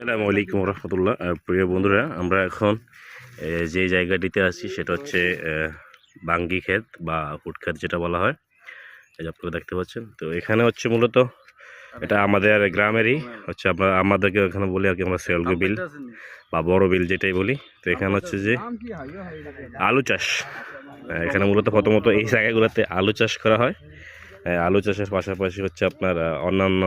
আসসালামু আলাইকুম রহমতুল্লাহ। প্রিয় বন্ধুরা, আমরা এখন যে জায়গাটিতে আছি সেটা হচ্ছে বাঙ্গি ক্ষেত বা ক্ষেত যেটা বলা হয়। এই যে আপনারা দেখতে পাচ্ছেন। তো এখানে হচ্ছে মূলত, এটা আমাদের গ্রামেরই, হচ্ছে আমরা আমাদেরকে এখানে বলি আর কি, আমরা সেলগু বিল বা বড় বিল যেটাই বলি। তো এখানে হচ্ছে যে আলু চাষ। এখানে মূলত প্রথমত এই জায়গাগুলোতে আলু চাষ করা হয়। আলু চাষের পাশাপাশি হচ্ছে আপনার অন্যান্য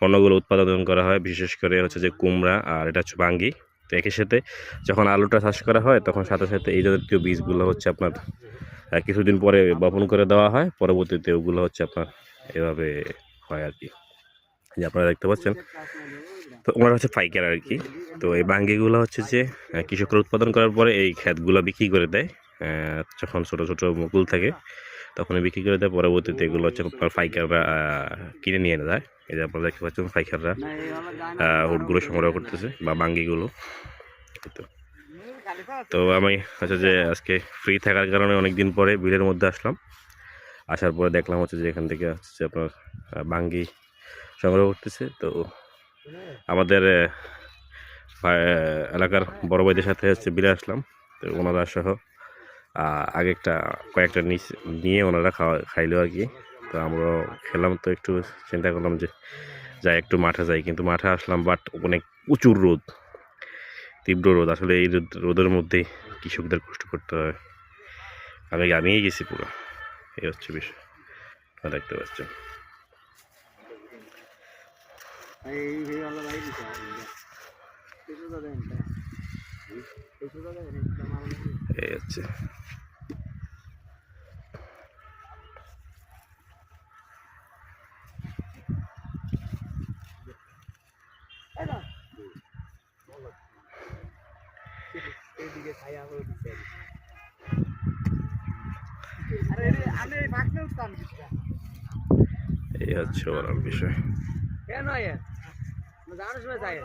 পণ্যগুলো উৎপাদন করা হয়, বিশেষ করে হচ্ছে যে কুমড়া আর এটা হচ্ছে বাঙ্গি। তো একই সাথে যখন আলুটা চাষ করা হয়, তখন সাথে সাথে এই জাতীয় বীজগুলো হচ্ছে আপনার কিছুদিন পরে বপন করে দেওয়া হয়, পরবর্তীতে ওগুলো হচ্ছে আপনার এভাবে হয় আর কি। যে আপনারা দেখতে পাচ্ছেন, তো ওনারা হচ্ছে পাইকার আর কি। তো এই বাঙ্গিগুলো হচ্ছে যে কৃষকরা উৎপাদন করার পরে এই ক্ষেতগুলো বিক্রি করে দেয় যখন ছোট ছোট মুকুল থাকে তখন বিক্রি করে দেয়, পরবর্তীতে এগুলো হচ্ছে পাইকাররা কিনে নিয়ে যায়। এই যে আপনারা দেখতে পাচ্ছেন পাইকাররা হুটগুলো সংগ্রহ করতেছে বা বাঙ্গিগুলো। তো। তো আমি হচ্ছে যে আজকে ফ্রি থাকার কারণে অনেক দিন পরে বিলের মধ্যে আসলাম। আসার পরে দেখলাম হচ্ছে যে এখান থেকে হচ্ছে আপনার বাঙ্গি সংগ্রহ করতেছে। তো আমাদের এলাকার বড় ভাইদের সাথে হচ্ছে বিলে আসলাম। তো ওনারা সহ একটা কয়েকটা নিচ- নিয়ে ওনারা খাওয়া খাইলো আর কি। তো আমরা খেলাম তো একটু চিন্তা করলাম যে যাই, একটু মাঠে যাই। কিন্তু মাঠে আসলাম বাট অনেক প্রচুর রোদ, তীব্র রোদ। আসলে এই রোদ, রোদের মধ্যেই কৃষকদের কষ্ট করতে হয়। আমি জানিয়ে গেছি পুরো। এই হচ্ছে বিষয়। দেখতে পাচ্ছেন। এই হচ্ছে। এই হচ্ছে ওনার বিষয়। কেন জানো সময় যায়